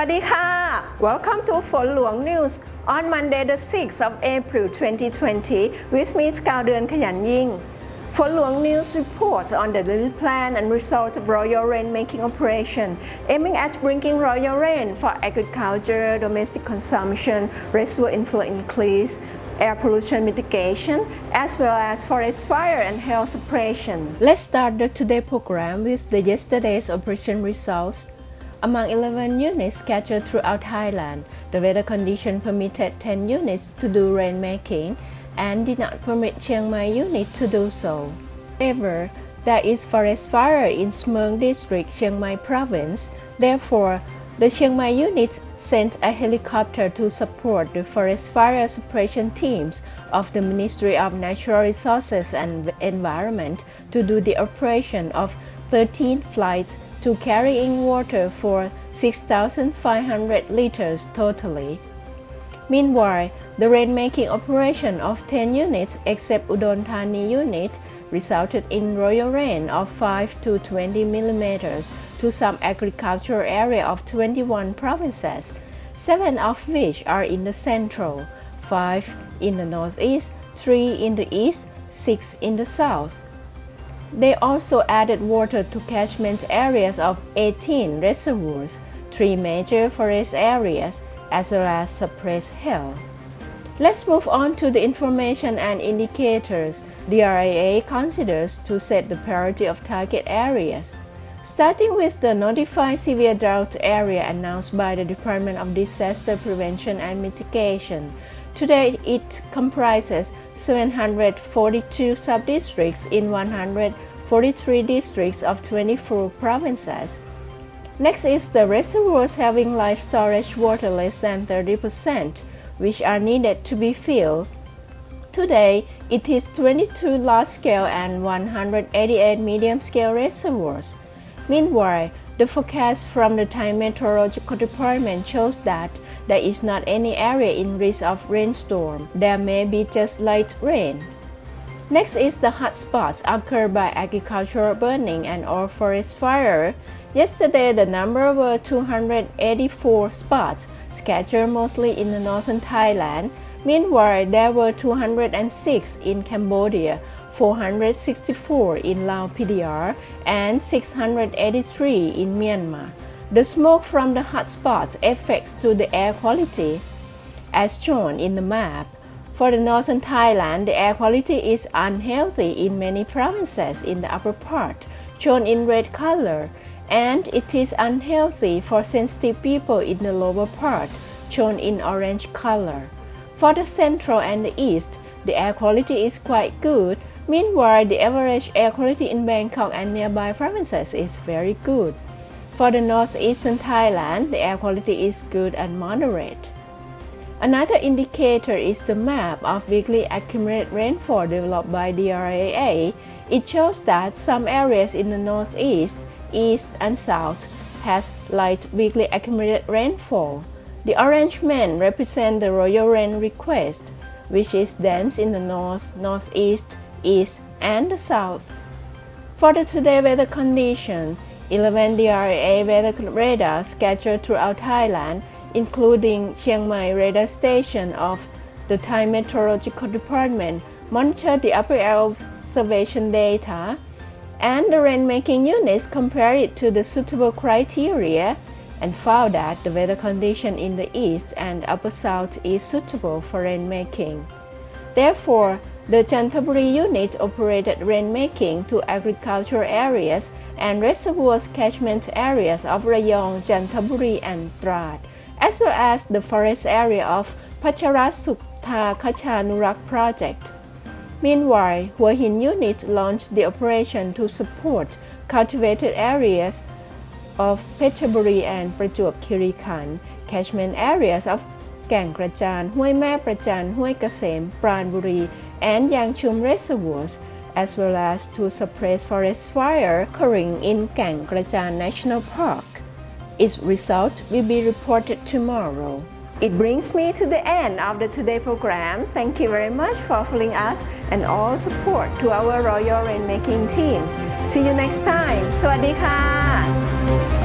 วัสดีค่ะ Welcome to ฝนหลวง News on Monday the 6th of April 2020 with me สกาวเดือนขยันยิ่ง ฝนหลวง News report on the daily plan and result of royal rainmaking operation aiming at bringing royal rain for agriculture, domestic consumption, reservoir inflow increase, air pollution mitigation, as well as forest fire and hail suppression. Let's start the today program with the yesterday's operation results. Among 11 units scattered throughout Thailand, the weather condition permitted 10 units to do rainmaking and did not permit Chiang Mai unit to do so. However, there is forest fire in Smeng district, Chiang Mai province. Therefore, the Chiang Mai unit sent a helicopter to support the forest fire suppression teams of the Ministry of Natural Resources and Environment to do the operation of 13 flights to carrying water for 6,500 liters totally. Meanwhile, the rainmaking operation of 10 units except Udon Thani unit resulted in royal rain of 5 to 20 millimeters to some agricultural area of 21 provinces, 7 of which are in the central, 5 in the northeast, 3 in the east, 6 in the south. They also added water to catchment areas of 18 reservoirs, 3 major forest areas, as well as suppressed hill. Let's move on to the information and indicators the RIA considers to set the priority of target areas. Starting with the notified severe drought area announced by the Department of Disaster Prevention and Mitigation. Today, it comprises 742 subdistricts in 143 districts of 24 provinces. Next is the reservoirs having life storage water less than 30%, which are needed to be filled. Today, it is 22 large scale and 188 medium scale reservoirs. Meanwhile, the forecast from the Thai Meteorological Department shows that there is not any area in risk of rainstorm. There may be just light rain. Next is the hot spots occurred by agricultural burning and or forest fire. Yesterday, the number were 284 spots, scattered mostly in the northern Thailand. Meanwhile, there were 206 in Cambodia, 464 in Lao PDR, and 683 in Myanmar. The smoke from the hotspots affects to the air quality, as shown in the map. For the northern Thailand, the air quality is unhealthy in many provinces in the upper part, shown in red color, and it is unhealthy for sensitive people in the lower part, shown in orange color. For the central and the east, the air quality is quite good. Meanwhile, the average air quality in Bangkok and nearby provinces is very good. For the northeastern Thailand, the air quality is good and moderate. Another indicator is the map of weekly accumulated rainfall developed by RIA. It shows that some areas in the northeast, east, and south has light weekly accumulated rainfall. The orange men represent the royal rain request, which is dense in the north, northeast, east, and the south. For the today weather condition, 11 DRA weather radars scattered throughout Thailand, including Chiang Mai radar station of the Thai Meteorological Department, monitor the upper air observation data, and the rainmaking units compare it to the suitable criteria and found that the weather condition in the east and upper south is suitable for rainmaking. Therefore, the Chantaburi unit operated rainmaking to agricultural areas and reservoirs catchment areas of Rayong, Chantaburi, and Trat, as well as the forest area of Pacharasukta Kachanurak project. Meanwhile, Hua Hin unit launched the operation to support cultivated areas of Pechaburi and Prachuap Khiri catchment areas of แก่งกระจาน ห้วยแม่ประจัน ห้วยเกษม ปราณบุรี and Yangchum reservoirs as well as to suppress forest fire occurring in Gang Krajan National Park. Its result will be reported tomorrow. It brings me to the end of the today program. Thank you very much for following us and all support to our Royal Rainmaking teams. See you next time. สวัสดีค่ะ Thank you.